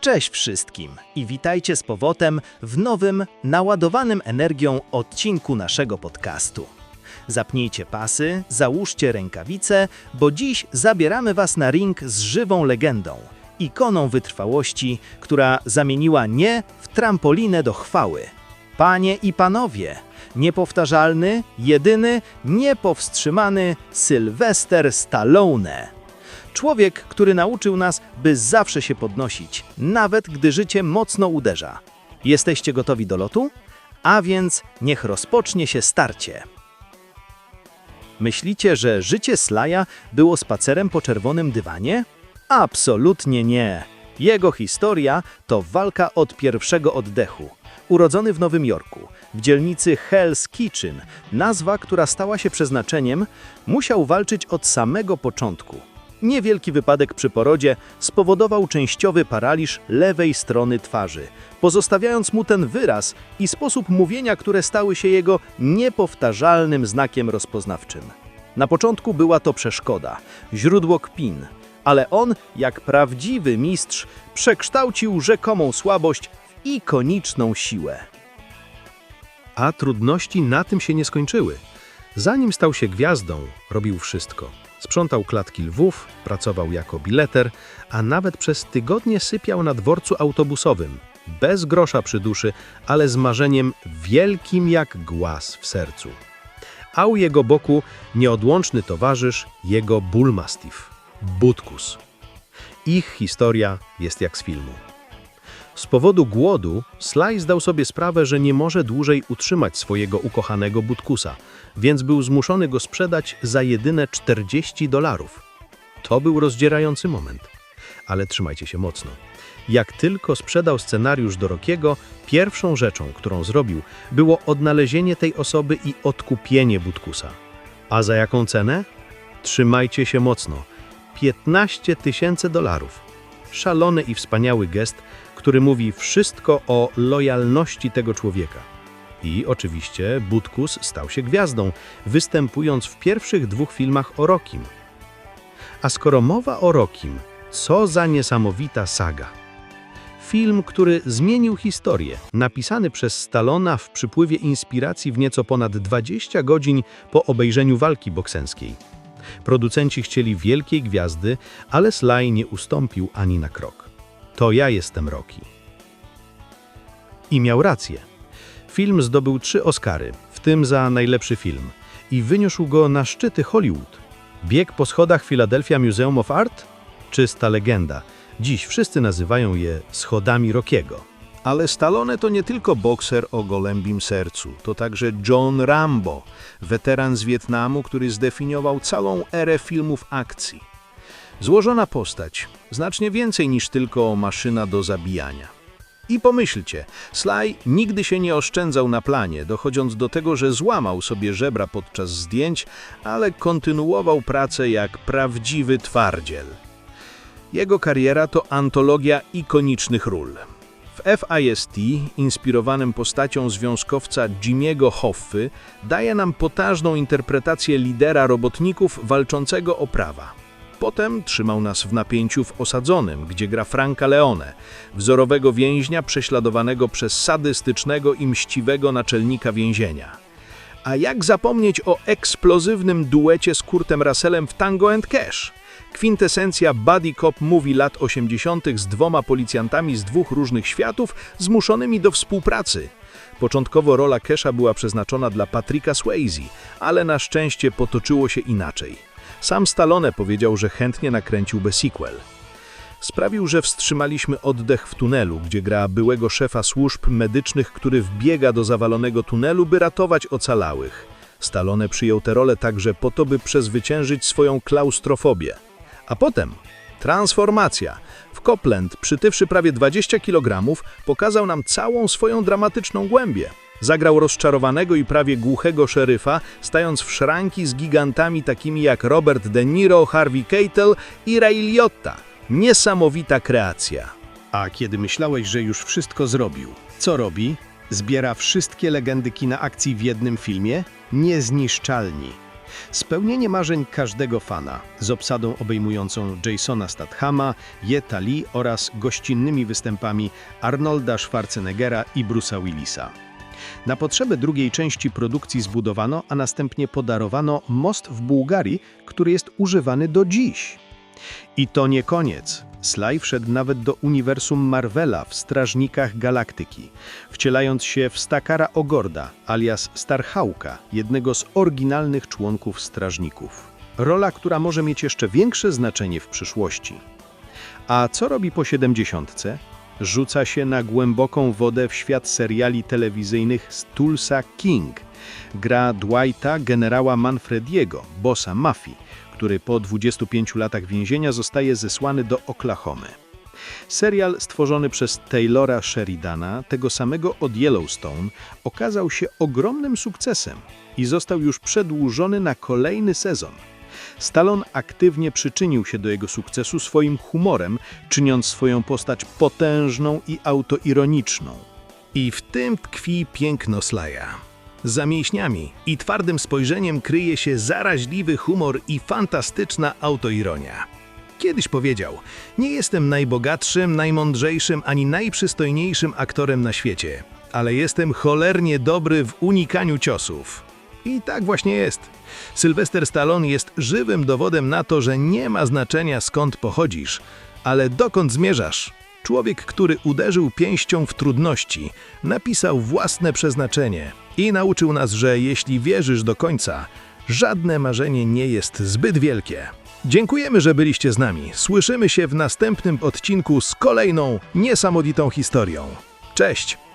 Cześć wszystkim i witajcie z powrotem w nowym, naładowanym energią odcinku naszego podcastu. Zapnijcie pasy, załóżcie rękawice, bo dziś zabieramy Was na ring z żywą legendą, ikoną wytrwałości, która zamieniła nie w trampolinę do chwały. Panie i panowie, niepowtarzalny, jedyny, niepowstrzymany Sylwester Stallone. Człowiek, który nauczył nas, by zawsze się podnosić, nawet gdy życie mocno uderza. Jesteście gotowi do lotu? A więc niech rozpocznie się starcie. Myślicie, że życie Slaja było spacerem po czerwonym dywanie? Absolutnie nie. Jego historia to walka od pierwszego oddechu. Urodzony w Nowym Jorku, w dzielnicy Hell's Kitchen, nazwa, która stała się przeznaczeniem, musiał walczyć od samego początku. Niewielki wypadek przy porodzie spowodował częściowy paraliż lewej strony twarzy, pozostawiając mu ten wyraz i sposób mówienia, które stały się jego niepowtarzalnym znakiem rozpoznawczym. Na początku była to przeszkoda, źródło kpin, ale on, jak prawdziwy mistrz, przekształcił rzekomą słabość w ikoniczną siłę. A trudności na tym się nie skończyły. Zanim stał się gwiazdą, robił wszystko. Sprzątał klatki lwów, pracował jako bileter, a nawet przez tygodnie sypiał na dworcu autobusowym, bez grosza przy duszy, ale z marzeniem wielkim jak głaz w sercu. A u jego boku nieodłączny towarzysz, jego bullmastiff, Butkus. Ich historia jest jak z filmu. Z powodu głodu Sly zdał sobie sprawę, że nie może dłużej utrzymać swojego ukochanego Butkusa, więc był zmuszony go sprzedać za jedyne 40 dolarów. To był rozdzierający moment. Ale trzymajcie się mocno. Jak tylko sprzedał scenariusz do Rokiego, pierwszą rzeczą, którą zrobił, było odnalezienie tej osoby i odkupienie Butkusa. A za jaką cenę? Trzymajcie się mocno. 15 tysięcy dolarów. Szalony i wspaniały gest, który mówi wszystko o lojalności tego człowieka. I oczywiście Butkus stał się gwiazdą, występując w pierwszych dwóch filmach o Rokim. A skoro mowa o Rokim, co za niesamowita saga. Film, który zmienił historię, napisany przez Stallona w przypływie inspiracji w nieco ponad 20 godzin po obejrzeniu walki boksenskiej. Producenci chcieli wielkiej gwiazdy, ale Sly nie ustąpił ani na krok. To ja jestem Rocky. I miał rację. Film zdobył trzy Oscary, w tym za najlepszy film, i wyniósł go na szczyty Hollywood. Bieg po schodach Philadelphia Museum of Art? Czysta legenda. Dziś wszyscy nazywają je schodami Rockiego. Ale Stallone to nie tylko bokser o golębim sercu, to także John Rambo, weteran z Wietnamu, który zdefiniował całą erę filmów akcji. Złożona postać, znacznie więcej niż tylko maszyna do zabijania. I pomyślcie, Sly nigdy się nie oszczędzał na planie, dochodząc do tego, że złamał sobie żebra podczas zdjęć, ale kontynuował pracę jak prawdziwy twardziel. Jego kariera to antologia ikonicznych ról. W FIST, inspirowanym postacią związkowca Jimmy'ego Hoffy, daje nam potażną interpretację lidera robotników walczącego o prawa. Potem trzymał nas w napięciu w Osadzonym, gdzie gra Franka Leone, wzorowego więźnia prześladowanego przez sadystycznego i mściwego naczelnika więzienia. A jak zapomnieć o eksplozywnym duecie z Kurtem Russellem w Tango and Cash? Kwintesencja buddy cop movie lat 80. z dwoma policjantami z dwóch różnych światów zmuszonymi do współpracy. Początkowo rola Casha była przeznaczona dla Patricka Swayze, ale na szczęście potoczyło się inaczej. Sam Stallone powiedział, że chętnie nakręciłby sequel. Sprawił, że wstrzymaliśmy oddech w tunelu, gdzie gra byłego szefa służb medycznych, który wbiega do zawalonego tunelu, by ratować ocalałych. Stallone przyjął tę rolę także po to, by przezwyciężyć swoją klaustrofobię. A potem transformacja. W Copland, przytywszy prawie 20 kg, pokazał nam całą swoją dramatyczną głębię. Zagrał rozczarowanego i prawie głuchego szeryfa, stając w szranki z gigantami takimi jak Robert De Niro, Harvey Keitel i Ray Liotta. Niesamowita kreacja. A kiedy myślałeś, że już wszystko zrobił, co robi? Zbiera wszystkie legendy kina akcji w jednym filmie? Niezniszczalni. Spełnienie marzeń każdego fana z obsadą obejmującą Jasona Stathama, Jetta Lee oraz gościnnymi występami Arnolda Schwarzeneggera i Bruce'a Willisa. Na potrzeby drugiej części produkcji zbudowano, a następnie podarowano most w Bułgarii, który jest używany do dziś. I to nie koniec. Sly wszedł nawet do uniwersum Marvela w Strażnikach Galaktyki, wcielając się w Stakara Ogorda, alias Starhawka, jednego z oryginalnych członków Strażników. Rola, która może mieć jeszcze większe znaczenie w przyszłości. A co robi po siedemdziesiątce? Rzuca się na głęboką wodę w świat seriali telewizyjnych z Tulsa King. Gra Dwighta, generała Manfrediego, bossa mafii, który po 25 latach więzienia zostaje zesłany do Oklahomy. Serial stworzony przez Taylora Sheridana, tego samego od Yellowstone, okazał się ogromnym sukcesem i został już przedłużony na kolejny sezon. Stallone aktywnie przyczynił się do jego sukcesu swoim humorem, czyniąc swoją postać potężną i autoironiczną. I w tym tkwi piękno Slaja. Za mięśniami i twardym spojrzeniem kryje się zaraźliwy humor i fantastyczna autoironia. Kiedyś powiedział, nie jestem najbogatszym, najmądrzejszym ani najprzystojniejszym aktorem na świecie, ale jestem cholernie dobry w unikaniu ciosów. I tak właśnie jest. Sylwester Stallone jest żywym dowodem na to, że nie ma znaczenia skąd pochodzisz, ale dokąd zmierzasz. Człowiek, który uderzył pięścią w trudności, napisał własne przeznaczenie i nauczył nas, że jeśli wierzysz do końca, żadne marzenie nie jest zbyt wielkie. Dziękujemy, że byliście z nami. Słyszymy się w następnym odcinku z kolejną niesamowitą historią. Cześć!